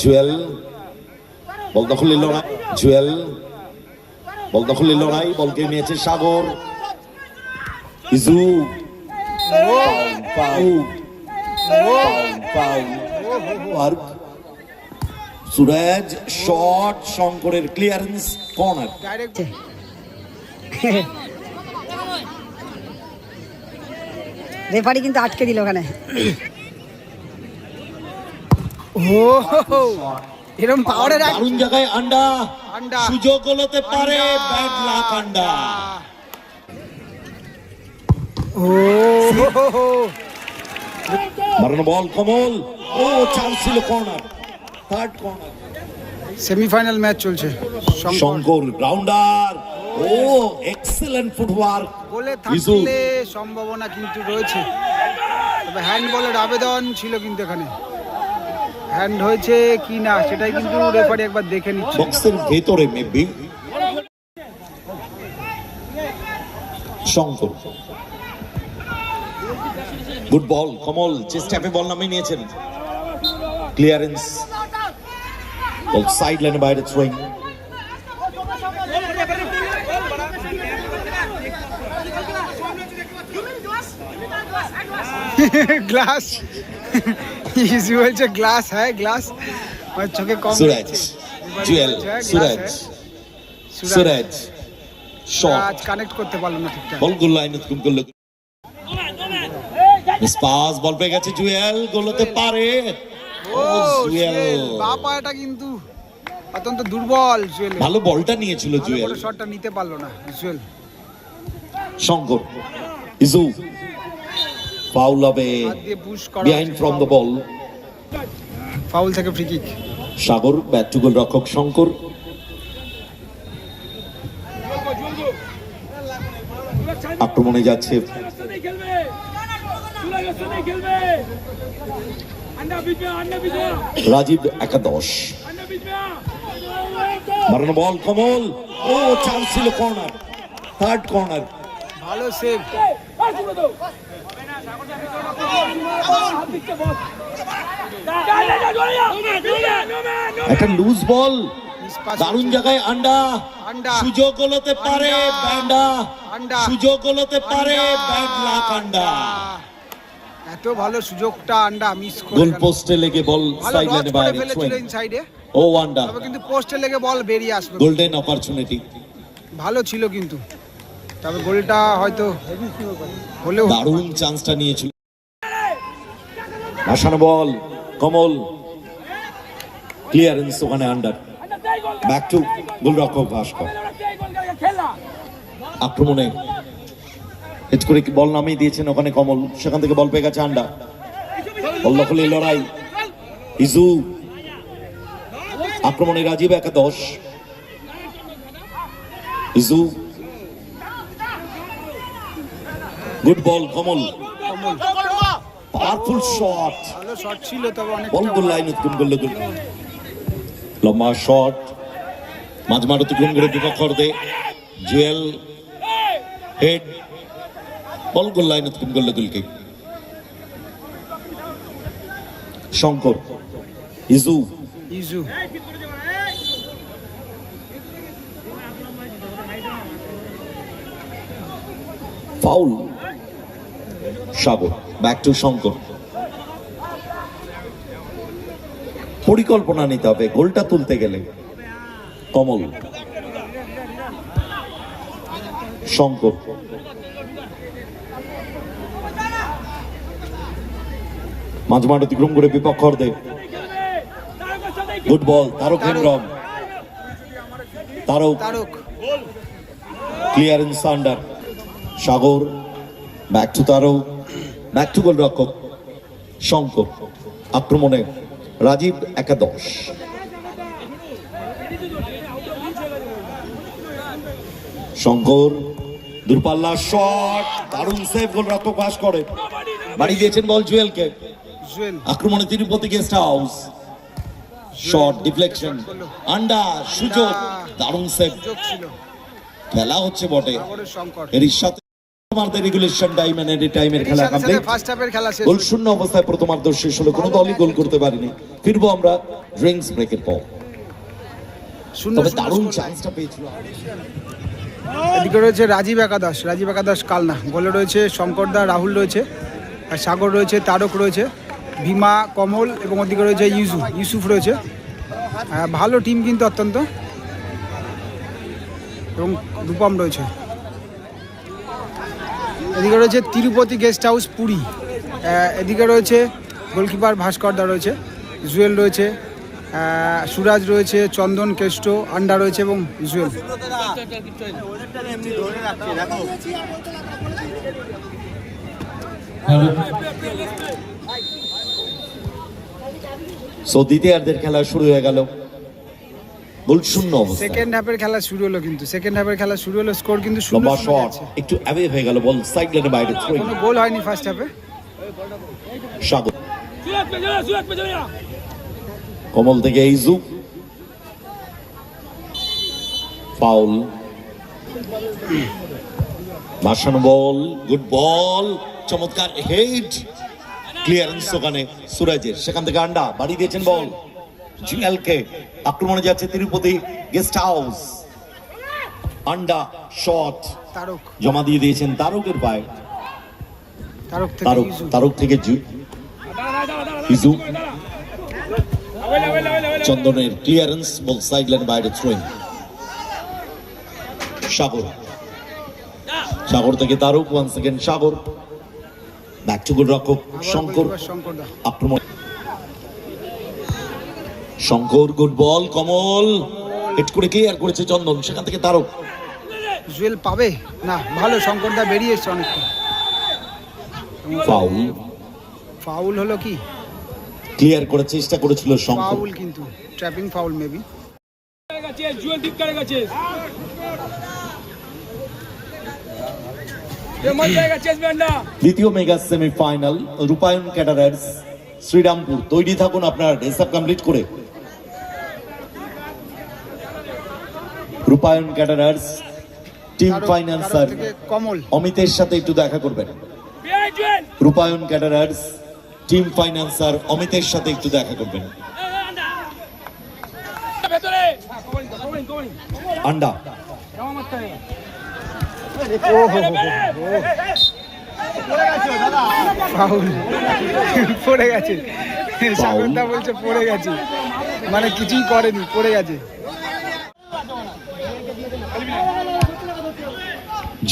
জুয়েল বল দখলের লড়াই। জুয়েল বল দখলের লড়াই, বলকে নিয়েছে সাগর। ইজু ফাউল শট, শঙ্করের ক্লিয়ারেন্স কর্নার রেফারি কিন্তু আটকে দিল ওখানে। ও এরকম পাওয়ারের দারুণ জায়গায় আন্ডা। আন্ডা। সুযোগ হতে পারে ব্যাড লাক আন্ডা। ও মারানো বল কমল। ও চান্স ছিল corner. Third corner semifinal match চলছে। শঙ্কর। গ্রাউন্ডার। ও এক্সেলেন্ট ফুটওয়ার্ক বলে থাকলে সম্ভাবনা কিন্তু রয়েছে। তবে হ্যান্ডবলের আবেদন ছিল কিন্তু এখানে। হ্যান্ড হয়েছে কি না সেটাই কিন্তু রেফারি একবার দেখে নিচ্ছে। বক্সের ভেতরে maybe Shankar good ball Kamal চেষ্টাপে ball নামিয়ে নিয়েছেন। ক্লিয়ারেন্স বল সাইড লাইনে বাইরে থ্রোয়িং গ্লাস ইসু বলছে গ্লাস হ্যাঁ গ্লাস আমার চোখে কম সুরাজ জুয়েল সুরাজ। সুরাজ শট কানেক্ট করতে পারল না ঠিকঠাক। বল গোল লাইনে তুম করল। মিস পাস বল পেয়ে গেছে জুয়েল গোল হতে পারে। ও জুয়েল জুয়েল বা কিন্তু অত্যন্ত দুর্বল জুয়েল ভালো বলটা নিয়েছিল জুয়েল শটটা নিতে পারল না জুয়েল শঙ্কর ইজু। ফাউল হবে behind from the ball foul থেকে free kick Sagar back to goal রক্ষক শঙ্কর। আক্রমণে যাচ্ছে। রাজীব একাদশ। মারানো বল কমল। ও চান্স ছিল কর্নার থার্ড কর্নার ভালো সেভ একটা লুজ বল দারুণ জায়গায় আন্ডা। সুযোগ হতে পারে ব্যান্ডা। সুযোগ হতে পারে লাক আন্ডা। এত ভালো সুযোগটা আন্ডা মিস করে গোল পোস্টে লেগে বল সাইড লাইনে বাইরে ফেলেছিল ও আন্ডা। তবে কিন্তু পোস্টে লেগে বল বেরিয়ে আসবে গোল্ডেন অপরচুনিটি ভালো ছিল কিন্তু। তবে গোলটা হয়তো হলেও দারুণ চান্সটা নিয়েছিল। ভাসানো বল, কমল। ক্লিয়ারেন্স ওখানে আন্ডার ব্যাক টু গোলরক্ষক ভাস্কর। আক্রমণে। হেড করে বল নামিয়ে দিয়েছেন ওখানে কমল। সেখান থেকে বল পেয়ে গেছে আন্ডা বল দখলে লড়াই। ইজু। আক্রমণে রাজীব একাদশ। Iju. Good ball Kamal powerful shot ভালো শট ছিল তবে অনেক বল গোল লাইন উৎকুম করল গোল লম্বা শট মাঝমাঠ অতিক্রম করে বিপক্ষ Dey. Jewel head. Ball goal line উৎকুম করল গোলকে Shankar Iju. Iju. Foul. Sagar back to Shankar. পরিকল্পনা নিতে হবে গোলটা তুলতে গেলে। কমল। শঙ্কর। মাঝমাঠ অতিক্রম করে বিপক্ষ দে তারকের সাথে good ball Tarak Hembram. Tarak. Clearance under Sagar back to Tarak back to goal রক্ষক শঙ্কর আক্রমণে রাজীব একাদশ। শঙ্কর দূরপাল্লা শট দারুণ সেভ গোল রক্ষক পাস করে। বাড়ি দিয়েছেন বল জুয়েলকে। জুয়েল। আক্রমণে Tirupati guest house shot deflection আন্ডা সুযোগ দারুণ সেভ খেলা হচ্ছে বটে। এর সাথে আমাদের রেগুলেশন টাইম এন্ড টাইমের খেলা সাথে সাথে কমপ্লিট ফার্স্ট হাফের খেলা শেষ গোল শূন্য অবস্থায় প্রথমার্ধ শেষ হলো কোনো দলই গোল করতে পারেনি। ফিরবো আমরা ড্রিঙ্কস ব্রেকের পর। শূন্য তবে দারুণ চান্সটা পেয়েছিল। এদিকে রয়েছে রাজীব একাদশ রাজীব একাদশ কালনা। গোলে রয়েছে শঙ্কর দা রাহুল রয়েছে আর সাগর রয়েছে তারক রয়েছে ভীমা কমল এবং ওদিকে রয়েছে ইউসুফ ইউসুফ রয়েছে। ভালো টিম কিন্তু অত্যন্ত। এবং রূপম রয়েছে। এদিকে রয়েছে তিরুপতি গেস্ট হাউস পুরী। এদিকে রয়েছে গোলকিপার ভাস্কর দা রয়েছে, জুয়েল রয়েছে সুরাজ রয়েছে, চন্দন কেষ্ট, আন্ডা রয়েছে এবং জুয়েল। সো দ্বিতীয়ার্ধের খেলা শুরু হয়ে গেল। গোল শূন্য অবস্থা সেকেন্ড হাফের খেলা শুরু হলো কিন্তু। সেকেন্ড হাফের খেলা শুরু হলো স্কোর কিন্তু শূন্য শট একটু অ্যাওয়ে হয়ে গেল বল সাইড লাইনে বাইরে থ্রোয়িং কোনো গোল হয়নি ফার্স্ট হাফে স্বাগত. কমল থেকে ইজু ফাউল ভাসানো বল গুড বল চমৎকার হেড ক্লিয়ারেন্স ওখানে সুরাজের সেখান থেকে আন্ডা বাড়ি দিয়েছেন বল। জিএলকে আক্রমণে যাচ্ছে তিরুপতি গেস্ট হাউস। আন্ডা শট তারক। জমা দিয়ে দিয়েছেন তারকের পায়ে। তারক থেকে তারক তারক থেকে জু. ইজু. চন্দনের ক্লিয়ারেন্স বল সাইড লাইন বাইরে থ্রোয়িং সাগর। সাগর থেকে Tarak one second Sagar. Back to goal রক্ষক শঙ্কর। আক্রমণ শঙ্কর গুড বল কমল। হেট করে ক্লিয়ার করেছে চন্দন? সেখান থেকে তারক। জুয়েল পাবে? না ভালো শঙ্করদা বেরিয়ে এসছে অনেক ফাউল ফাউল হলো কি? ক্লিয়ার করার চেষ্টা করেছিল শঙ্কর। ফাউল কিন্তু ট্র্যাপিং ফাউল মেবি জুয়েল ঠিক করে গেছে দ্বিতীয় মেগা সেমিফাইনাল রূপায়ণ ক্যাডারার্স শ্রীরামপুর। তৈরি থাকুন আপনার ডেসাপ কমপ্লিট করে। রূপায়ণ ক্যাটারার্স টিম ফাইন্যান্সার অমিতের সাথে একটু দেখা করবেন। রূপায়ণ ক্যাটারার্স টিম ফাইন্যান্সার অমিতের সাথে একটু দেখা করবেন। আন্ডা। পড়ে গেছে। বলছে পড়ে গেছে। মানে কিছুই করেনি পড়ে গেছে।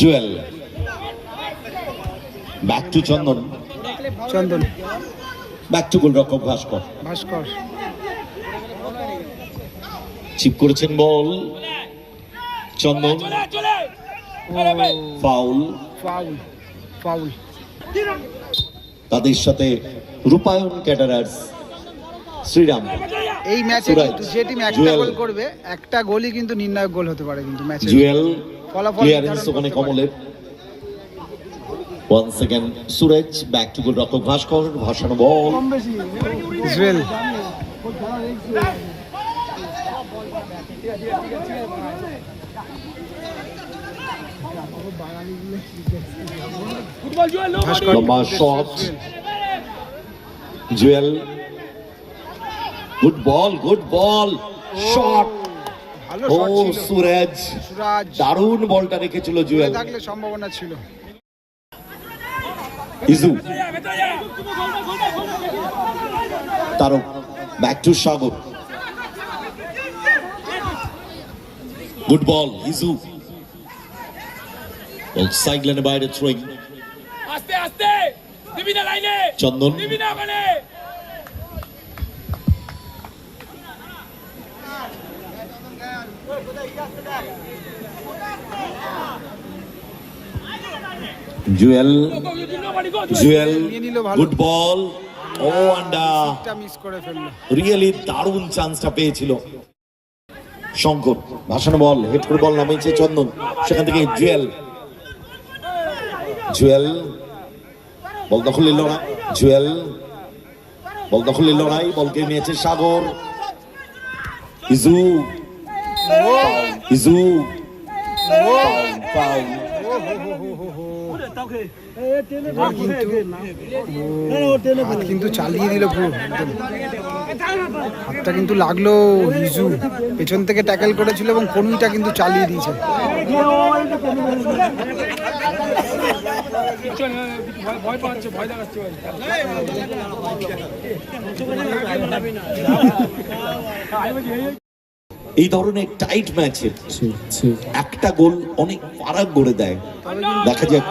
Jewel. Back to Chandan. Chandan. Back to গোলরক্ষক ভাস্কর। ভাস্কর। চিপ করেছেন ball. Chandan. Foul foul foul তাদের সাথে রূপায়ণ ক্যাটারার্স শ্রীরাম। এই ম্যাচে কিন্তু যে টিম একটা গোল করবে একটা গোলই কিন্তু নির্ণায়ক গোল হতে পারে কিন্তু ম্যাচে জুয়েল ফলাফল ক্লিয়ারেন্স ওখানে। কমলের। One second Suraj back to goal রক্ষক ভাস্কর ভাসানো বল জুয়েল। ফুটবল জুয়েল লম্বা shot Jewel good ball good ball shot ভালো ও শট ছিল। সুরেজ দারুণ বলটা রেখেছিল জুয়েল। থাকলে সম্ভাবনা ছিল। Iju. Tarak back to Sagar. Good ball Iju. Side বাইরে থ্রোয়িং আস্তে আস্তে। দিবি না লাইনে। চন্দন। দিবি না মানে জুয়েল জুয়েল। গুড বল ও আন্ডা। রিয়েলি দারুণ চান্সটা পেয়েছিল। শঙ্কর ভাসানো বল হেড করে বল নামিয়েছে চন্দন। সেখান থেকে জুয়েল। জুয়েল বল দখল নিল না। জুয়েল বল দখল নিল নাই বলকে নিয়েছে সাগর। ইজু ইজু। কিন্তু চালিয়ে দিল পুরো হাতটা কিন্তু লাগল হিজু পেছন থেকে ট্যাকেল করেছিল এবং কনুইটা কিন্তু চালিয়ে দিয়েছে ভয় পাচ্ছে ভয় দেখাচ্ছে এই ধরনের টাইট ম্যাচে একটা গোল অনেক ফারাক করে দেয়। দেখা যাক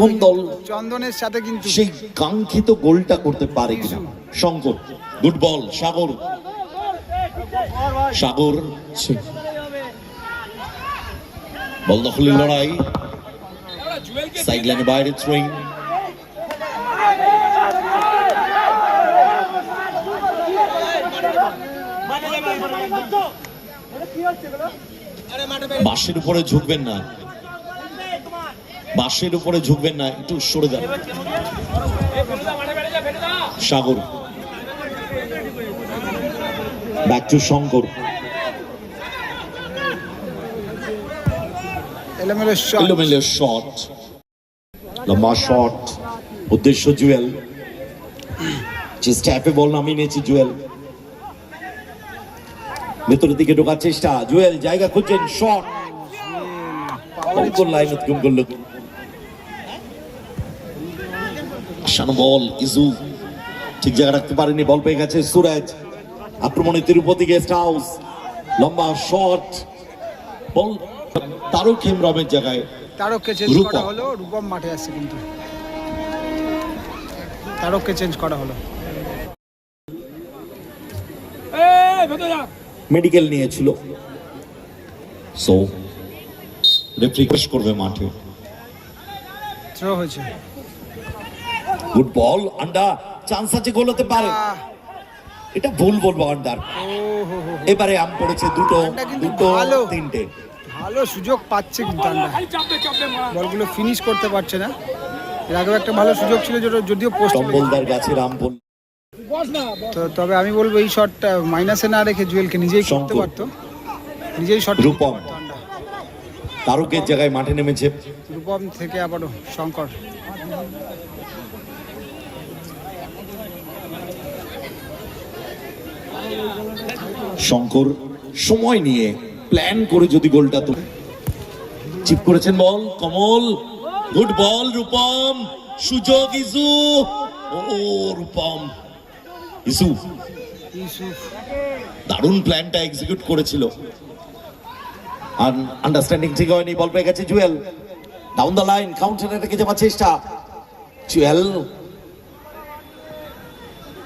কোন দল চন্দনের সাথে কিন্তু সেই কাঙ্ক্ষিত গোলটা করতে পারে কিনা। শঙ্কর গুড বল সাগর। সাগর। বল দখলের লড়াই। সাইড লাইনে বাইরে থ্রোয়িং বাঁশের উপরে ঝুঁকবেন না। বাঁশের উপরে ঝুঁকবেন না একটু সরে যান। সাগর। Back to Shankar. এলোমেলো শট লম্বা শট উদ্দেশ্য জুয়েল। যে স্ট্যাপে বল নামিয়ে নিয়েছি জুয়েল। ভেতরের দিকে ঢোকার চেষ্টা। জুয়েল জায়গা খুঁজছেন শট। লাইন করল। বল ইজু। ঠিক জায়গা রাখতে পারেনি বল পেয়ে গেছে সুরাজ। আক্রমণে তিরুপতি গেস্ট হাউস লম্বা শট। বল জায়গায়। তারককে চেঞ্জ করা হলো রূপম মাঠে আসছে কিন্তু। তারককে চেঞ্জ করা হলো। এই ভেতরে যা। মেডিকেল নিয়েছিল সো রেফারি রিকোয়েস্ট করবে মাঠে। থ্রো হয়েছে। গুড বল আন্ডা চান্স আছে গোল হতে পারে। এটা ভুল বলব আন্ডার ও হো হো এবারে আম পড়েছে দুটো দুটো তিনটে। ভালো সুযোগ পাচ্ছে কিন্তু মারা বলগুলো ফিনিশ করতে পারছে না। এর আগেও একটা ভালো সুযোগ ছিল যেটা যদিও পোস্ট টম্বলদার গাছে রাম বল বস না তো তবে আমি বলব এই শটটা মাইনাসে না রেখে জুয়েলকে নিজেই করতে পারতো। নিজেই শট রূপম। তারকের জায়গায় মাঠে নেমেছে। রূপম থেকে আবারও শঙ্কর। শঙ্কর সময় নিয়ে প্ল্যান করে যদি গোলটা তো চিপ করেছেন বল কমল। Good ball Rupam. সুযোগ ইসু ও রূপম। ইউসুফ। দারুণ প্ল্যানটা এক্সিকিউট করেছিল। আর আন্ডারস্ট্যান্ডিং ঠিক হয়নি বল পেয়ে গেছে জুয়েল। ডাউন দ্য লাইন কাউন্টারে রেখে যাওয়ার চেষ্টা। Jewel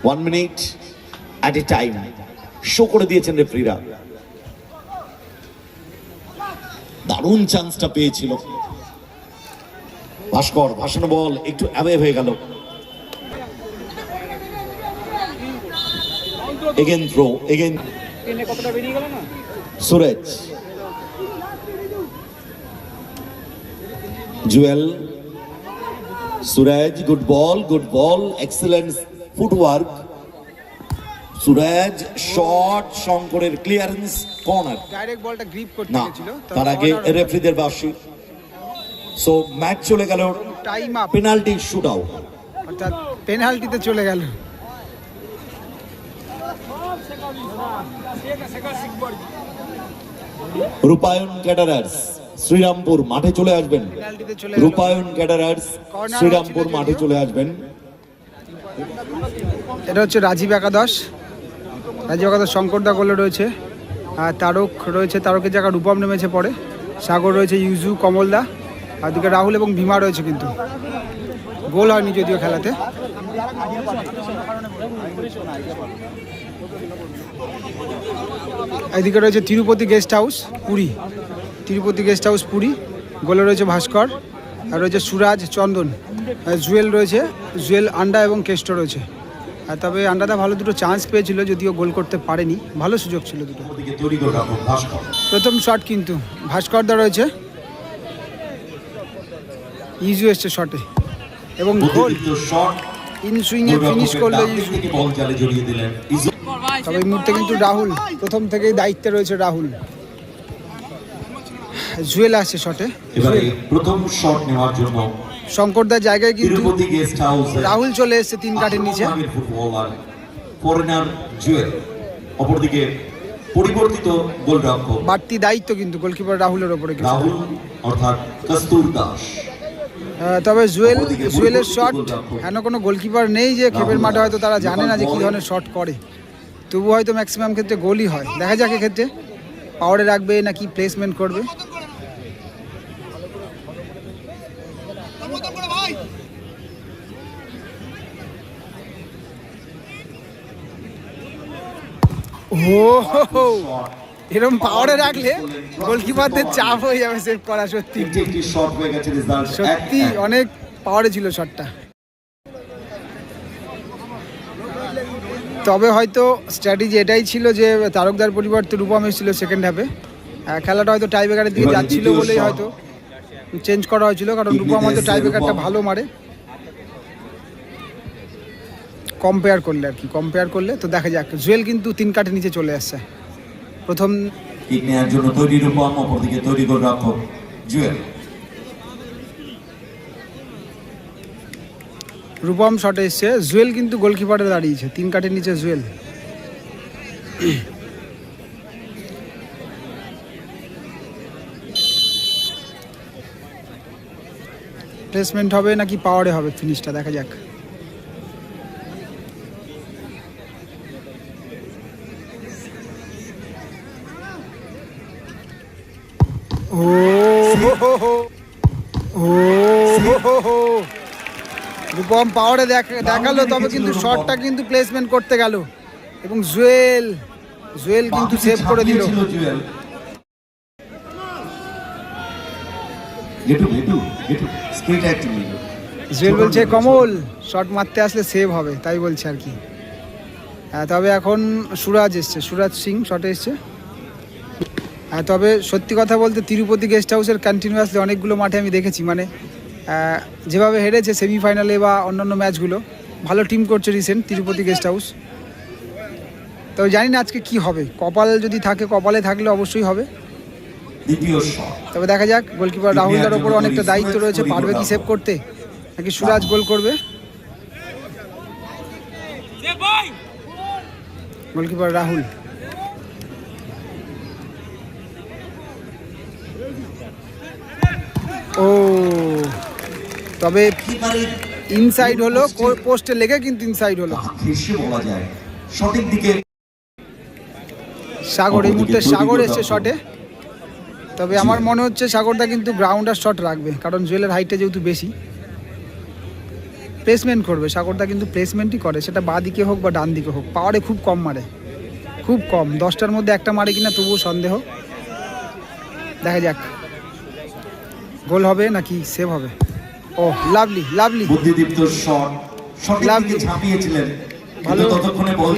one minute at a time show করে দিয়েছেন রেফারিরা দারুণ চান্সটা পেয়েছিল। ভাস্কর ভাসানো বল একটু অ্যাওয়ে হয়ে গেল। Again throw again Suraj Jewel Suraj good ball good ball excellent footwork Suraj shot শঙ্করের ক্লিয়ারেন্স কর্নার ডাইরেক্ট বলটা গ্রিপ করতে তার আগে রেফারিদের বাসি। সো ম্যাচ চলে গেল time up penalty shoot out অর্থাৎ পেনাল্টিতে চলে গেল। রূপায়ণ ক্যাডারার্স শ্রীরামপুর মাঠে চলে আসবেন। রূপায়ণ ক্যাডারার্স শ্রীরামপুর মাঠে চলে আসবেন। এটা হচ্ছে রাজীব একাদশ। রাজীব একাদশ শঙ্করদা গোলে রয়েছে। আর তারক রয়েছে তারকের জায়গা রূপম নেমেছে পরে। সাগর রয়েছে ইউজু কমলদা আর দিকে রাহুল এবং ভীমা রয়েছে কিন্তু। গোল হয়নি যদিও খেলাতে। এদিকে রয়েছে Tirupati guest house Puri. Tirupati guest house Puri. গোলে রয়েছে ভাস্কর আর রয়েছে সুরাজ চন্দন। জুয়েল রয়েছে জুয়েল আন্ডা এবং কেষ্ট রয়েছে। আর তবে আন্ডাদা ভালো দুটো চান্স পেয়েছিল যদিও গোল করতে পারেনি। ভালো সুযোগ ছিল দুটো। ভাস্কর। প্রথম শট কিন্তু। ভাস্করদা রয়েছে। ইজু এসছে শটে এবং গোল। ইন সুইংয়ে ফিনিশ করল ইজু তবে এই মুহূর্তে কিন্তু রাহুল প্রথম থেকেই দায়িত্বে রয়েছে রাহুল। জুয়েল আসছে শটে। এবারে প্রথম শট নেওয়ার জন্য শঙ্করদার জায়গায় কিন্তু তিরুপতি গেস্ট হাউস রাহুল চলে এসেছে তিন কাঠের নিচে। ফরেনার জুয়েল। অপরদিকে পরিবর্তিত গোলরক্ষক। বাড়তি দায়িত্ব কিন্তু গোলকিপার রাহুলের ওপরে রাহুল অর্থাৎ কস্তুর দাস। তবে জুয়েল জুয়েলের শট হেন কোনো গোলকিপার নেই যে খেপের মাঠে হয়তো তারা জানে না যে কী ধরনের শট করে। তবু হয়তো ম্যাক্সিমাম ক্ষেত্রে গোলই হয়। দেখা যাক এক্ষেত্রে পাওয়ারে রাখবে নাকি প্লেসমেন্ট করবে। ও। এরম পাওয়ারে রাখলে গোলকিপারদের চাপ হয়ে যাবে সেভ করা সত্যি। হয়ে সত্যি অনেক পাওয়ারে ছিল শটটা তবে হয়তো স্ট্র্যাটেজি এটাই ছিল যে তারকদার পরিবর্তে রূপম এসেছিল সেকেন্ড হাফে খেলাটা হয়তো টাইব্রেকারের দিকে যাচ্ছিল বলেই হয়তো চেঞ্জ করা হয়েছিল কারণ রূপম হয়তো টাইব্রেকারটা ভালো মারে। কম্পেয়ার করলে আর কি কম্পেয়ার করলে তো দেখা যাক। জুয়েল কিন্তু তিন কাঠের নিচে চলে আসছে। প্রথম কিক নেওয়ার জন্য তৈরি রূপম অপরদিকে তৈরি গোলরক্ষক জুয়েল। রূপম শটে এসছে। জুয়েল কিন্তু গোলকিপারে দাঁড়িয়েছে। তিন কাঠের নিচে জুয়েল। প্লেসমেন্ট হবে নাকি পাওয়ারে হবে ফিনিশটা দেখা যাক। রূপম পাওয়ারে দেখাল তবে কিন্তু শটটা কিন্তু প্লেসমেন্ট করতে গেল। এবং জুয়েল জুয়েল কিন্তু সেভ করে দিল। জুয়েল। বলছে কমল শট মারতে আসলে সেভ হবে। তাই বলছে আর কি। হ্যাঁ তবে এখন সুরাজ এসছে। সুরাজ সিং শটে এসছে। হ্যাঁ তবে সত্যি কথা বলতে তিরুপতি গেস্ট হাউসের কন্টিনিউয়াসলি অনেকগুলো মাঠে আমি দেখেছি। মানে যেভাবে হেরেছে সেমিফাইনালে বা অন্যান্য ম্যাচগুলো ভালো টিম করছে রিসেন্ট তিরুপতি গেস্ট হাউস তবে জানি না আজকে কি হবে। কপাল যদি থাকে কপালে থাকলে অবশ্যই হবে। তবে দেখা যাক গোলকিপার রাহুলদার ওপর অনেকটা দায়িত্ব রয়েছে। পারবে কি সেভ করতে? নাকি সুরাজ গোল করবে? গোলকিপার রাহুল। তবে ইনসাইড হলো পোস্টে লেগে কিন্তু ইনসাইড হলো। ঘেসে বলা যায় সঠিক দিকে সাগর এই মুহূর্তে সাগর এসছে শটে তবে আমার মনে হচ্ছে সাগরটা কিন্তু গ্রাউন্ডার শট রাখবে কারণ জুয়েলের হাইটটা যেহেতু বেশি। প্লেসমেন্ট করবে সাগরটা কিন্তু প্লেসমেন্টই করে সেটা বাঁ দিকে হোক বা ডান দিকে হোক। পাওয়ারে খুব কম মারে খুব কম। দশটার মধ্যে একটা মারে কিনা তবুও সন্দেহ। দেখা যাক। গোল হবে নাকি সেভ হবে? ও লাভলি লাভলি। বুদ্ধিদীপ্ত শট সঠিক. দিকে ঝাঁপিয়েছিলেন ভালো। কিন্তু ততক্ষণে বল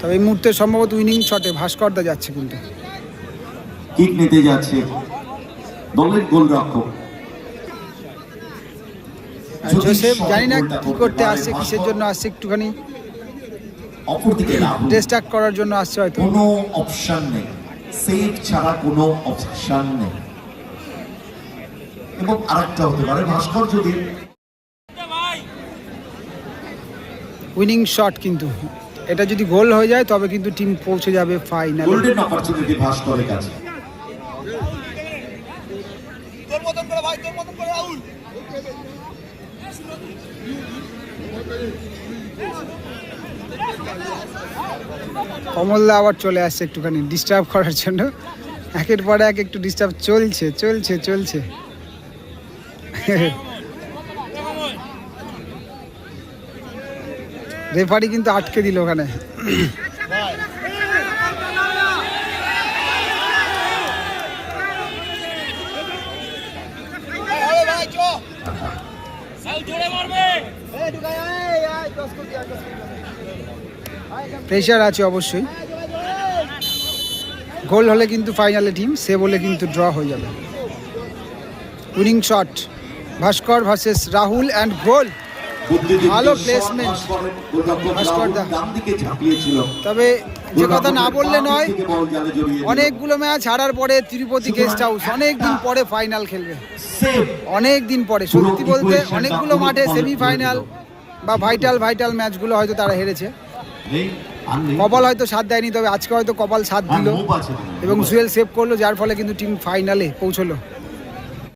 তবে এই মুহূর্তে সম্ভবত উইনিং শটে ভাস্করদা যাচ্ছে কিন্তু। কিক নিতে যাচ্ছে দলের গোলরক্ষক। জোসেফ জানি না কি করতে আসছে কিসের জন্য আসছে একটুখানি। অপরদিকে ডিস্ট্রাক্ট করার জন্য আসছে হয়তো। কোনো অপশন নেই। সেভ ছাড়া কোনো অপশন নেই। এবং আরেকটা হতে পারে। ভাস্কর যদি উইনিং শট কিন্তু। এটা যদি গোল হয়ে যায় তবে কিন্তু টিম পৌঁছে যাবে ফাইনাল। গোল্ডেন অপরচুনিটি ভাস্করের কাছে। কমলদা আবার চলে আসছে একটুখানি ডিস্টার্ব করার জন্য। একের পর এক একটু ডিস্টার্ব চলছে চলছে চলছে। রেফারি কিন্তু আটকে দিল ওখানে। প্রেশার আছে অবশ্যই। গোল হলে কিন্তু ফাইনালে টিম সে বলে কিন্তু ড্র হয়ে যাবে। Winning shot Bhaskar versus Rahul and goal ভালো গোলরক্ষক ভাস্কর দা। তবে যে কথা না বললে নয়। অনেকগুলো ম্যাচ হারার পরে তিরুপতি গেস্ট হাউস অনেক দিন পরে ফাইনাল খেলবে। অনেক দিন পরে সত্যি বলতে অনেকগুলো মাঠে সেমিফাইনাল বা ভাইটাল ভাইটাল ম্যাচগুলো হয়তো তারা হেরেছে। কপাল হয়তো সাথ দেয়নি তবে আজকে হয়তো কপাল সাথ দিল এবং। জুয়েল সেভ করল যার ফলে কিন্তু টিম ফাইনালে পৌঁছলো